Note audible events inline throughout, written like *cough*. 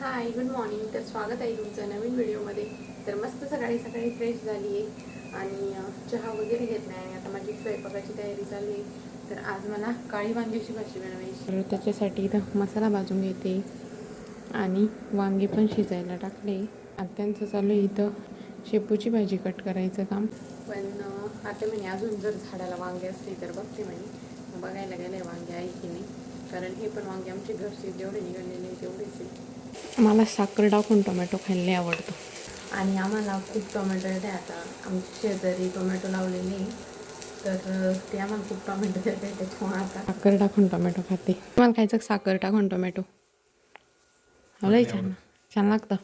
Hi good morning तर स्वागत आहे तुमचं नवीन व्हिडिओमध्ये. तर मस्त सकाळी सकाळी फ्रेश झाली आहे आणि चहा वगैरे घेतला आहे आणि आता माझी स्वयंपाकाची तयारी चालू आहे. तर आज मला काळी वांग्याची भाजी बनवायची तर त्याच्यासाठी इथं मसाला भाजून घेते आणि वांगे पण शिजायला टाकले. आत्यांचं चालू आहे इथं शेपूची भाजी कट करायचं काम. पण आता म्हणे अजून जर झाडाला वांगे असते तर बघते म्हणे. बघायला गेले वांगे आहे की नाही. कारण हे पण वांगे आमचे घरचे जेवढे निघालेले आहे तेवढेच आहे. मला साखर टाकून टोमॅटो खायला आवडतो. आणि आम्हाला खूप टोमॅटो येते आता. आमच्या शेजारी टोमॅटो लावलेले आहे. तर ते आम्हाला खूप टोमॅटो देते त्याच्यामुळे आता साखर टाकून टोमॅटो खाते. मला खायचं साखर टाकून टोमॅटो लय छान. छान लागतं.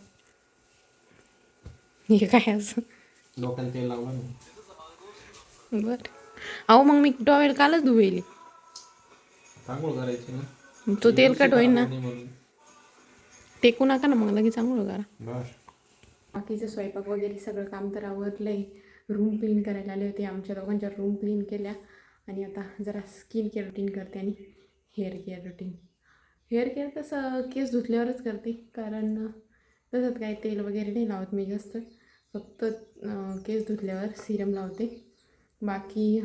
हे काय असं? बरं. अहो मग मी टॉवेल कालच धुवेली. तो तेलकट होईल ना. टेकू नका ना मग लगेच चांगलं करा. बस बाकीचं स्वयंपाक वगैरे सगळं काम तर आवरलंय. रूम क्लीन करायला आले होते आमच्या दोघांच्या रूम क्लीन केल्या. आणि आता जरा स्किन केअर रुटीन करते आणि hair care routine hair care तसं केस धुतल्यावरच करते. कारण तसंच काही तेल वगैरे नाही लावत मी जास्त. फक्त केस धुतल्यावर सिरम लावते. बाकी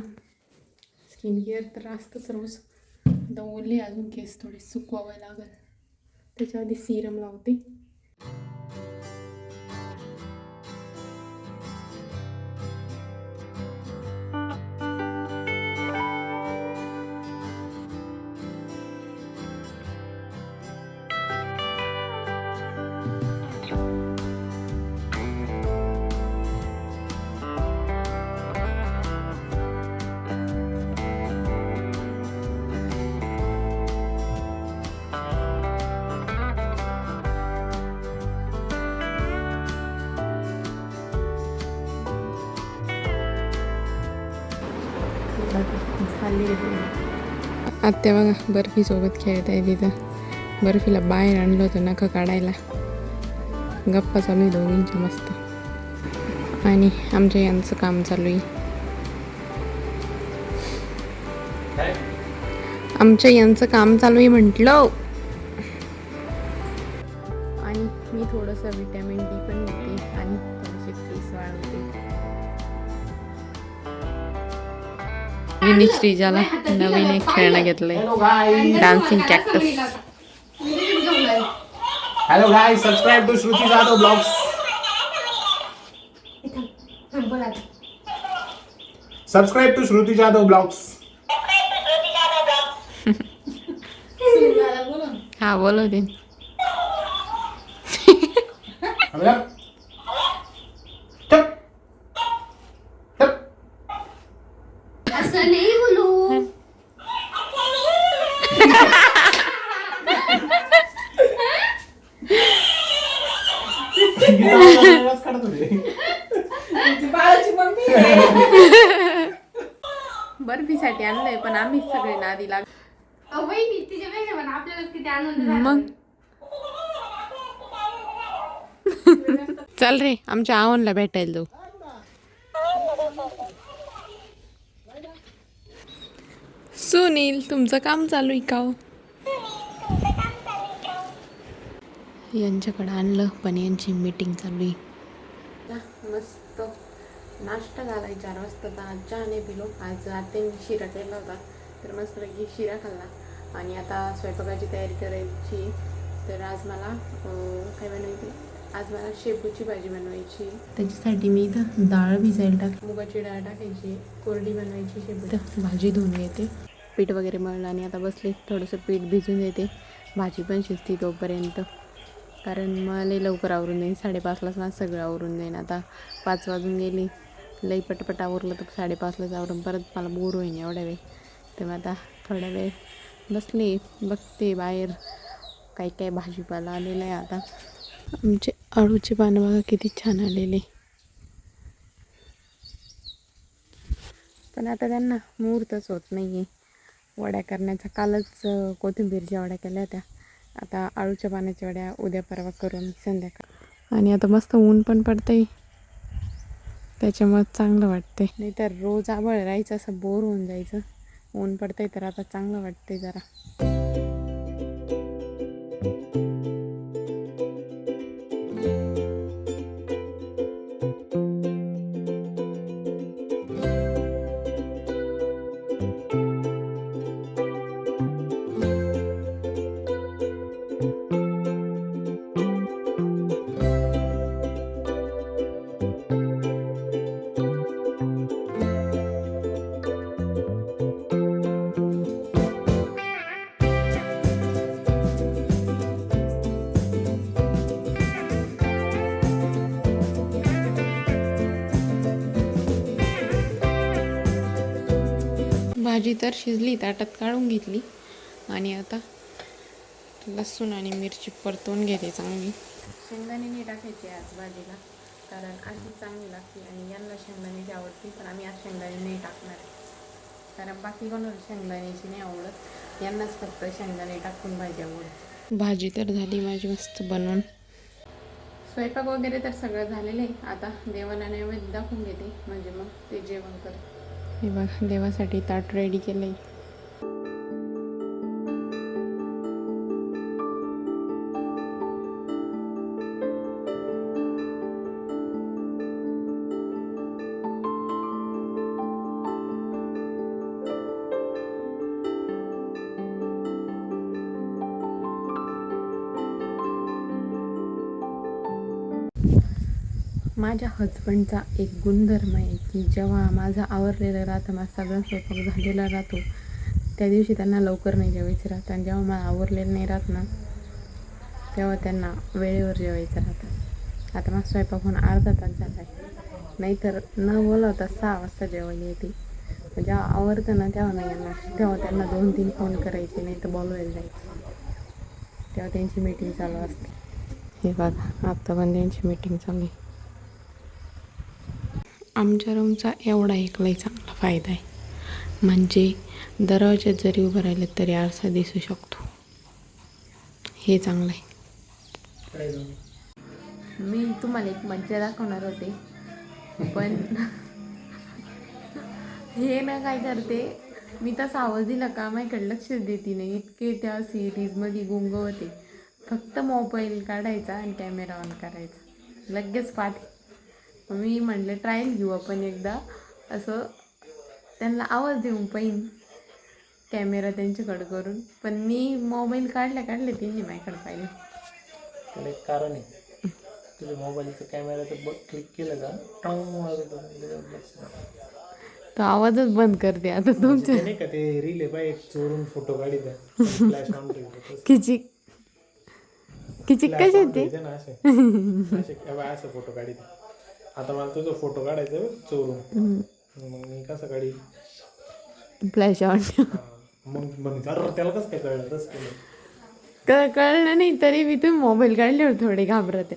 स्किन केअर तर असतंच रोज. आता ओले अजून केस थोडे सुकवावे लागेल. त्याच्या आधी सिरम लावते. झाली आत्या बघा बर्फी सोबत खेळत आहे तिथं. बर्फीला बाहेर आणलं होतं नखं काढायला. गप्पा चालू आहे दोघींच्या मस्त. आणि आमच्या यांचं काम चालू आहे. आमच्या यांचं काम चालू आहे म्हटलं. मी श्रीजाला नवीन एक खेळणं घेतलंय. Dancing cactus hello guy subscribe to Shruti Jadhav blogs subscribe to Shruti Jadhav blogs हा बोलवते. असं नाही बोलू बर्फीसाठी आणलंय पण आम्हीच सगळे नादी लाग अहो, वहिनी तिच्यापेक्षा पण आपल्यालाच किती आनंद झाला. मग? चल रे आमच्या आवनला भेटायला जाऊ. सुनील तुमचं काम चालू आहे का हो? यांच्याकडे आणलं पण यांची मीटिंग चालू आहे. मस्त नाश्ता झालाय चार वाजता तर आज चहा नाही पिलो आज आत्याने शिरा केला होता तर मस्तपैकी शिरा खाल्ला. आणि आता स्वयंपाकाची तयारी करायची. तर आज मला काय बनवायची? आज मला शेपूची भाजी बनवायची. त्याच्यासाठी मी इथं डाळ भिजायला टाक मुगाची डाळ टाकायची कोरडी बनवायची शेपू भाजी धुवून घेते. पीठ वगैरे मळलं आणि आता बसले थोडंसं पीठ भिजून देते. भाजी पण शिजते तोपर्यंत. कारण मला लवकर आवरून जाईन साडेपाचलाच माझं सगळं आवरून जाईन आता पाच वाजून गेली. लई पटपट आवरलं तर साडेपाचलाच आवरून परत मला बोर होईन एवढ्या वेळ. तर मग आता थोडा वेळ बसली बघते बाहेर काही काही भाजीपाला आलेला आहे आता. आमचे अळूचे पानं बघा किती छान आलेले. पण आता त्यांना मुहूर्तच होत नाही आहे वड्या करण्याचा कालच कोथिंबीरच्या वड्या केल्या होत्या. आता आळूच्या पाण्याच्या वड्या उद्या परवा करून संध्याकाळ. आणि आता मस्त ऊन पण पडतंय. त्याच्यामुळे चांगलं वाटतंय. नाहीतर रोज आबळ राहायचं असं बोर होऊन जायचं. ऊन पडतंय तर आता चांगलं वाटतंय जरा. भाजी तर शिजली ताटात काढून घेतली. आणि आता लसूण आणि मिरची परतवून घेते चांगली. शेंगदाणे टाकायची आज भाजीला कारण अशी चांगली लागते आणि यांना शेंगदाण्याची आवडते पण आम्ही आज शेंगदाणे नाही टाकणार. आहे. कारण बाकी कोणाला शेंगदाण्याची नाही आवडत. यांनाच फक्त शेंगदाणे टाकून भाजी आवडते भाजी तर झाली माझी मस्त बनवून. स्वयंपाक वगैरे तर सगळं झालेलं आहे. आता देवाला नैवेद्य दाखवून घेते म्हणजे मग ते जेवण कर हे देवासाठी ताट रेडी केलं आहे माझ्या हजबंडचा एक गुणधर्म आहे की जेव्हा माझा आवरलेलं राहतं माझा सगळा स्वयंपाक झालेला राहतो त्या दिवशी त्यांना लवकर नाही जेवायचं राहतं. आणि जेव्हा मला आवरलेलं नाही राहत ना तेव्हा त्यांना वेळेवर जेवायचं राहतं. आता माझा स्वयंपाक होऊन अर्धा तास झाला आहे. नाहीतर न बोलवता सहा वाजता जेवायला येते. जेव्हा आवडतं ना तेव्हा नाही येणार. तेव्हा त्यांना दोन तीन फोन करायचे नाही तर बोलवायला जायचं. तेव्हा त्यांची मीटिंग चालू असते. हे बघा आत्ता पण त्यांची मीटिंग चालू आहे. आमच्या रूमचा एवढा एक लई चांगला फायदा आहे. म्हणजे दरवाज्यात जरी उभं राहिलं तरी आरसा दिसू शकतो. हे चांगलं आहे. मी तुम्हाला एक मज्जा दाखवणार होते. पण हे ना काय करते मी तसा आवाज दिला का माझ्याकडे लक्ष देते नाही. इतके त्या सिरीजमध्ये गुंग होते. फक्त मोबाईल काढायचा आणि कॅमेरा ऑन करायचा. लगेच पाठ मी म्हणलं ट्रायल घेऊ आपण एकदा. असं त्यांना आवाज देऊन पाहिन कॅमेरा त्यांच्याकडे करून. पण मी मोबाईल काढल्या काढले त्यांनी माझ्याकडे पाहिलं. त्याला एक कारण आहे. तुझ्या मोबाईलचं कॅमेराचं बघ क्लिक केलं का टॉंग वाजत तो आवाजच बंद करते आता तुमच्या. नाही का ते रील आहे बाई चोरून फोटो काढी द्या. फ्लॅश ऑन ठेवतो. किचिक. किचिक कसे ते? ना असे. *laughs* असे काय बाई असं फोटो काढी द्या. आता मला तुझा फोटो काढायचा आहे बघ, चोरून. मग मी कसं काढी फ्लॅश ऑन मग अरे त्याला कसं काय कळलं? तसं केलं. कळलं नाही तरी मी तुम्ही मोबाईल काढल्यावर थोडे घाबरते.